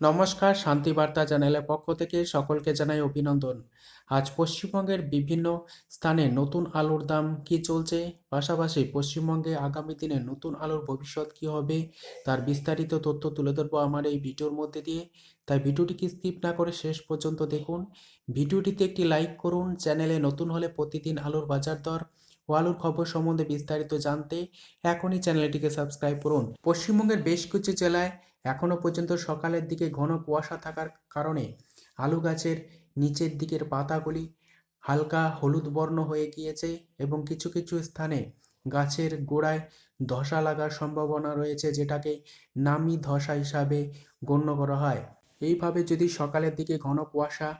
নমস্কার শান্তিবার্তা চ্যানেলের পক্ষ থেকে সকলকে জানাই অভিনন্দন। আজ পশ্চিমবঙ্গের বিভিন্ন স্থানে নতুন আলুর দাম কি চলছে? পাশাপাশি পশ্চিমবঙ্গে আগামী দিনে নতুন আলুর ভবিষ্যৎ কি হবে? তার বিস্তারিত তথ্য তুলে ধরবো আমার এই ভিডিওর মধ্যে দিয়ে। তাই ভিডিওটিকে স্কিপ না করে শেষ পর্যন্ত দেখুন। ভিডিওটিতে একটি লাইক করুন, চ্যানেলে নতুন হলে প্রতিদিন আলুর বাজার দর ও আলুর খবর সম্বন্ধে বিস্তারিত জানতে এখনই চ্যানেলটিকে সাবস্ক্রাইব করুন। পশ্চিমবঙ্গের বেশ কিছু জেলায় এখনও পর্যন্ত সকালের দিকে ঘন কুয়াশা থাকার কারণে আলু গাছের নিচের দিকের পাতাগুলি হালকা হলুদ বর্ণ হয়ে গিয়েছে এবং কিছু কিছু স্থানে গাছের গোড়ায় ধসা লাগার সম্ভাবনা রয়েছে যেটাকে নামি ধসা হিসাবে গণ্য করা হয়। এইভাবে যদি সকালের দিকে ঘন কুয়াশা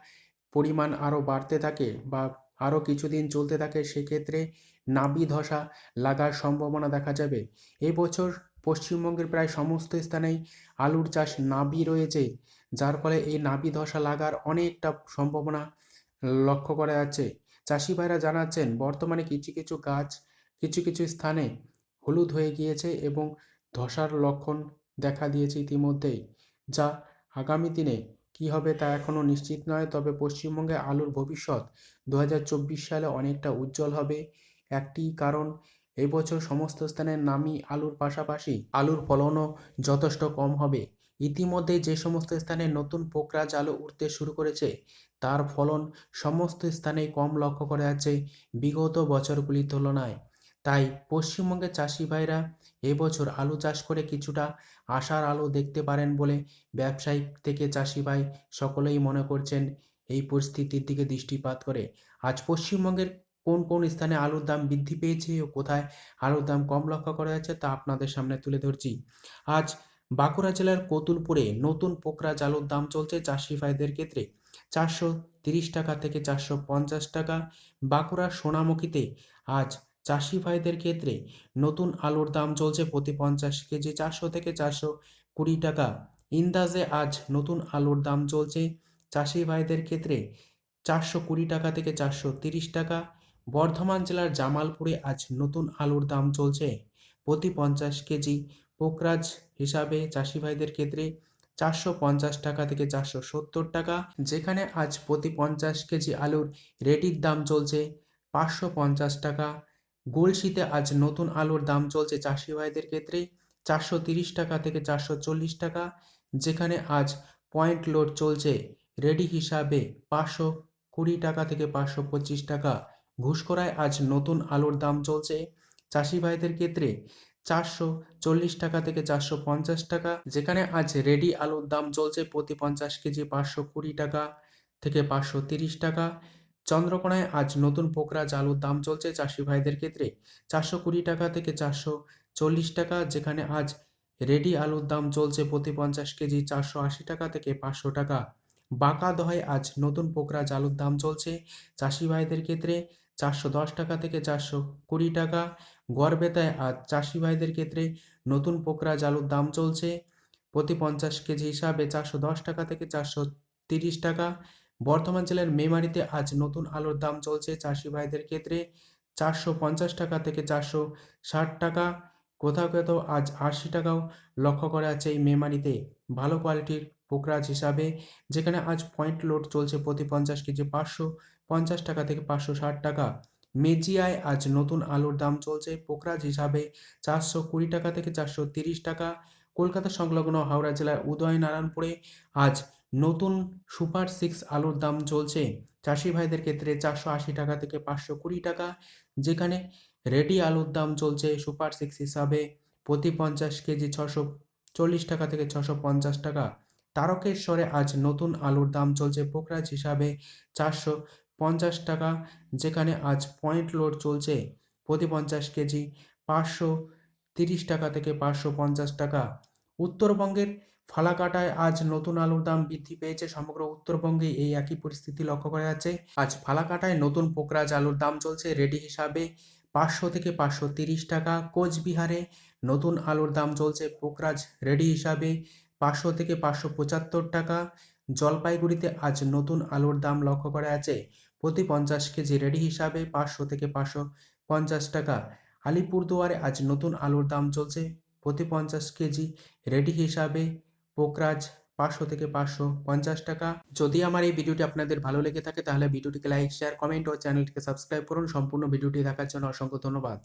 পরিমাণ আরও বাড়তে থাকে বা আরও কিছুদিন চলতে থাকে, সেক্ষেত্রে নাবি ধসা লাগার সম্ভাবনা দেখা যাবে। এবছর পশ্চিমবঙ্গের প্রায় সমস্ত স্থানেই আলুর চাষ নাবি রয়েছে, যার ফলে এই নাবি ধসা লাগার অনেকটা সম্ভাবনা লক্ষ্য করা যাচ্ছে। চাষি ভাইরা জানাচ্ছেন, বর্তমানে কিছু কিছু গাছ কিছু কিছু স্থানে হলুদ হয়ে গিয়েছে এবং ধসার লক্ষণ দেখা দিয়েছে ইতিমধ্যেই, যা আগামী দিনে কি হবে তা এখনও নিশ্চিত নয়। তবে পশ্চিমবঙ্গে আলুর ভবিষ্যৎ দু হাজার চব্বিশ সালে অনেকটা উজ্জ্বল হবে। একটি কারণ এবছর সমস্ত স্থানে নামি আলুর পাশাপাশি আলুর ফলনও যথেষ্ট কম হবে। ইতিমধ্যে যে সমস্ত স্থানে নতুন পোকরাজ আলু উঠতে শুরু করেছে, তার ফলন সমস্ত স্থানেই কম লক্ষ্য করা যাচ্ছে বিগত বছরগুলির তুলনায়। তাই পশ্চিমবঙ্গের চাষি ভাইরা এবছর আলু চাষ করে কিছুটা আশার আলো দেখতে পারেন বলে ব্যবসায়িক থেকে চাষি ভাই সকলেই মনে করছেন, এই পরিস্থিতির দিকে দৃষ্টিপাত করে। আজ পশ্চিমবঙ্গের কোন কোন স্থানে আলুর দাম বৃদ্ধি পেয়েছে ও কোথায় আলুর দাম কম লক্ষ্য করা যাচ্ছে তা আপনাদের সামনে তুলে ধরছি। আজ বাঁকুড়া জেলার কতুলপুরে নতুন পোকরাজ আলুর দাম চলছে চাষি ভাইদের ক্ষেত্রে। চারশো তিরিশ টাকা থেকে চারশো পঞ্চাশ টাকা। বাঁকুড়া সোনামুখীতে আজ চাষি ভাইদের ক্ষেত্রে নতুন আলুর দাম চলছে প্রতি পঞ্চাশ কেজি চারশো থেকে চারশো কুড়ি টাকা। ইন্দাজে আজ নতুন আলুর দাম চলছে চাষি ভাইদের ক্ষেত্রে চারশো কুড়ি টাকা থেকে চারশো তিরিশ টাকা। বর্ধমান জেলার জামালপুরে আজ নতুন আলুর দাম চলছে প্রতি পঞ্চাশ কেজি। পোকরাজ হিসাবে চাষি ভাইদের ক্ষেত্রে চারশো পঞ্চাশ টাকা থেকে চারশো সত্তর টাকা, যেখানে আজ প্রতি পঞ্চাশ কেজি আলুর রেডির দাম চলছে পাঁচশো পঞ্চাশ টাকা। গোলশিতে আজ নতুন আলুর দাম চলছে চাষি ভাইদের ক্ষেত্রে চারশো তিরিশ টাকা থেকে চারশো চল্লিশ টাকা, যেখানে আজ পয়েন্ট লোড চলছে রেডি হিসাবে পাঁচশো কুড়ি টাকা থেকে পাঁচশো পঁচিশ টাকা। ঘুষকরায় আজ নতুন আলুর দাম চলছে। চাষি ভাইদের ক্ষেত্রে চারশো চল্লিশ টাকা থেকে চারশো পঞ্চাশ টাকা, যেখানে আজ রেডি আলুর দাম চলছে প্রতি পঞ্চাশ কেজি পাঁচশো কুড়ি টাকা থেকে পাঁচশো তিরিশ টাকা। চন্দ্রকোনায় আজ নতুন পোকরাজ আলুর দাম চলছে চাষি ভাইদের ক্ষেত্রে চারশো কুড়ি টাকা থেকে চারশো চল্লিশ টাকা, যেখানে আজ রেডি আলুর দাম চলছে প্রতি পঞ্চাশ কেজি চারশো আশি টাকা থেকে পাঁচশো টাকা। বাঁকা দহায় আজ নতুন পোকরাজ আলুর দাম চলছে। চাষি ভাইদের ক্ষেত্রে চারশো দশ টাকা থেকে চারশো কুড়ি টাকা। গড়বেতায় আজ চাষি ভাইদের ক্ষেত্রে নতুন পোকরা জালুর দাম চলছে। প্রতি পঞ্চাশ কেজি হিসাবে চারশো দশ টাকা থেকে চারশো তিরিশ টাকা। বর্ধমান জেলার মেমারিতে আজ নতুন আলুর দাম চলছে চাষি ভাইদের ক্ষেত্রে চারশো পঞ্চাশ টাকা থেকে চারশো ষাট টাকা। কোথাও কোথাও আজ আশি টাকাও লক্ষ্য করা যাচ্ছে এই মেমারিতে। ভালো কোয়ালিটির পোকরাজ হিসাবে, যেখানে আজ পয়েন্ট লোড চলছে প্রতি পঞ্চাশ কেজি পাঁচশো। পঞ্চাশ টাকা থেকে পাঁচশো ষাট টাকা। মেজিয়ায় আজ নতুন আলুর দাম চলছে পোকরাজ হিসাবে চারশো কুড়ি টাকা থেকে চারশো তিরিশ টাকা। কলকাতা সংলগ্ন হাওড়া জেলার উদয়নারায়ণপুরে আজ নতুন সুপার সিক্স আলুর দাম চলছে। চাষি ভাইদের ক্ষেত্রে চারশো আশি টাকা থেকে পাঁচশো কুড়ি টাকা। যেখানে রেডি আলুর দাম চলছে সুপার সিক্স হিসাবে প্রতি পঞ্চাশ কেজি ছশো চল্লিশ টাকা থেকে ছশো পঞ্চাশ টাকা। তারকেশ্বরে আজ নতুন আলুর দাম চলছে পোকরাজ হিসাবে চারশো পঞ্চাশ টাকা, যেখানে আজ পয়েন্ট লোড চলছে প্রতি পঞ্চাশ কেজি পাঁচশো তিরিশ টাকা থেকে পাঁচশো পঞ্চাশ টাকা। উত্তরবঙ্গের ফালাকাটায় আজ নতুন আলুর দাম বৃদ্ধি পেয়েছে সমগ্র উত্তরবঙ্গে, এই একই পরিস্থিতি লক্ষ্য করা যাচ্ছে। আজ ফালাকাটায় নতুন পোকরাজ আলুর দাম চলছে রেডি হিসাবে পাঁচশো থেকে পাঁচশো তিরিশ টাকা। কোচবিহারে নতুন আলুর দাম চলছে পোকরাজ রেডি হিসাবে পাঁচশো থেকে পাঁচশো পঁচাত্তর টাকা। জলপাইগুড়িতে আজ নতুন আলুর দাম লক্ষ্য করা আছে প্রতি পঞ্চাশ কেজি রেডি হিসাবে পাঁচশো থেকে পাঁচশো পঞ্চাশ টাকা। আলিপুরদুয়ারে আজ নতুন আলুর দাম চলছে। প্রতি পঞ্চাশ কেজি রেডি হিসাবে পোকরাজ পাঁচশো থেকে পাঁচশো পঞ্চাশ টাকা। যদি আমার এই ভিডিওটি আপনাদের ভালো লেগে থাকে, তাহলে ভিডিওটিকে লাইক, শেয়ার, কমেন্ট ও চ্যানেলটিকে সাবস্ক্রাইব করুন। সম্পূর্ণ ভিডিওটি দেখার জন্য অসংখ্য ধন্যবাদ।